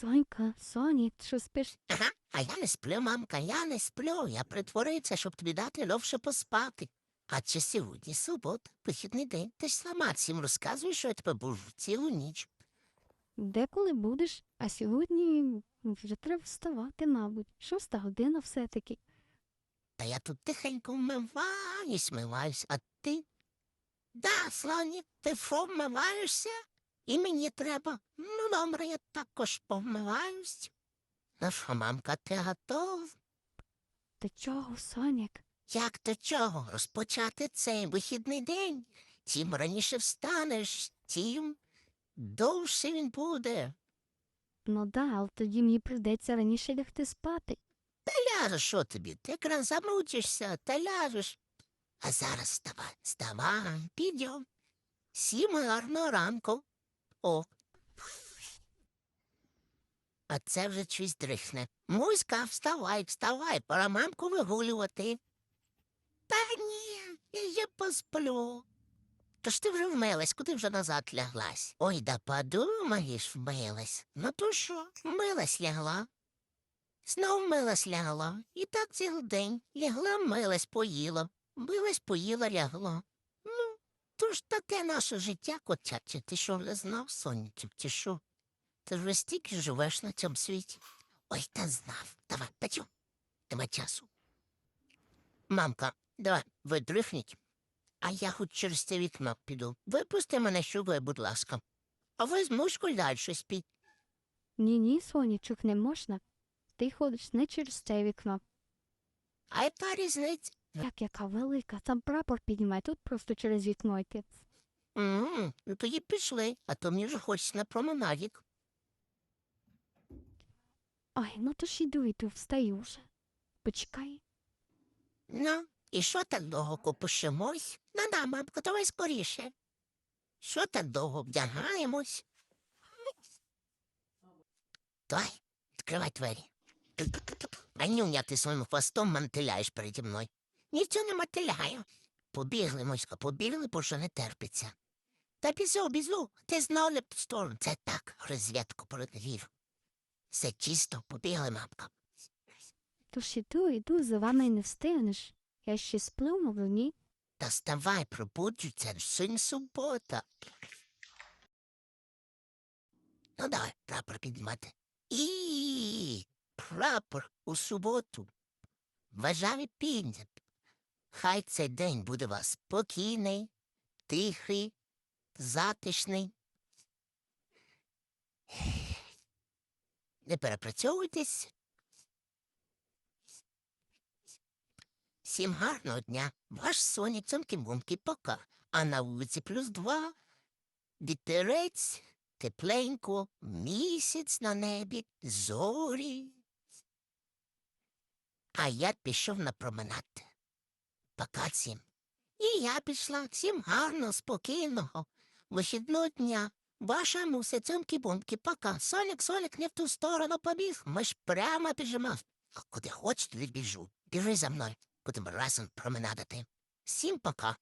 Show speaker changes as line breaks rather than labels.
Сонька, Соні, ти що спиш?
Ага, а я не сплю, мамка, я не сплю. Я притворююся, щоб тобі дати ловше поспати. А чи сьогодні субота, вихідний день, ти ж сама всім розказуєш, що я тебе був цілу ніч.
Деколи будеш, а сьогодні вже треба вставати, мабуть. Шоста година все-таки.
Та я тут тихенько вмиваюсь, вмиваюсь, а ти? Да, Слонік, ти що вмиваєшся? І мені треба. Ну, добре, я також повмиваюсь. Ну що, мамка, ти готова?
Ти чого, Сонік?
Як то чого? Розпочати цей вихідний день. Чим раніше встанеш, тим довше він буде.
Ну да, але тоді мені прийдеться раніше лягти спати.
Та ляжеш, що тобі? Ти якраз замучишся, та ляжеш. А зараз вставай, вставай, підйом. Сім гарного ранку. О. А це вже щось дрихне. Муська, вставай, вставай, пора мамку вигулювати. Та ні, я ще посплю. Ж ти вже вмилась, куди вже назад ляглась? Ой, да подумаєш, вмилась. Ну то що, вмилась лягла. Знов милась лягла. І так цілий день. Лягла, милась, поїла. Милась, поїла, лягла. То ж таке наше життя, котяче. Ти що не знав, сонечок, чи що? Ти ж вже стільки живеш на цьому світі. Ой, та знав. Давай, печу. Нема часу. Мамка, давай, ви дрифніть. А я хоч через це вікно піду. Випусти мене сюди, будь ласка. А ви з мушкою далі спіть.
Ні-ні, Сонічок, не можна. Ти ходиш не через це вікно.
А яка різниця?
Як яка велика, там прапор піднімає, тут просто через вікно йти.
Ну тоді пішли, а то мені вже хочеться на променадік.
Ой, ну то ж іду, іду, встаю вже. Почекай.
Ну, і що так довго копишемось? Ну да, мамко, давай скоріше. Що так довго вдягаємось? Давай, відкривай двері. А нюня, ти своїм хвостом мантиляєш переді мною. Нічого не мантиляю. Побігли, моська, побігли, бо вже не терпиться. Та бізу, бізу, ти знали б сторону. Це так, розвідку перевів. Все чисто, побігли, мамка.
То ж іду, іду, за вами не встигнеш. Я ще сплю, мовлю, ні.
Та вставай, пробуджуйся, сьогодні субота. Ну, давай прапор піднімати. І прапор у суботу. Вважаю піднят. Хай цей день буде вас спокійний, тихий, затишний. Не перепрацьовуйтесь. Всім гарного дня. Ваш Сонік цьомки-бумки пока. А на вулиці плюс два. Вітерець, тепленько, місяць на небі, зорі. А я пішов на променад. Пока всім. І я пішла всім гарно, спокійного, вихідного дня. Ваша муся цьомки-бумки, пока. Соник, Соник, не в ту сторону побіг. Ми ж прямо біжимо. А куди хоч, туди біжу. Біжи за мною. Будемо разом променадати. Всім пока.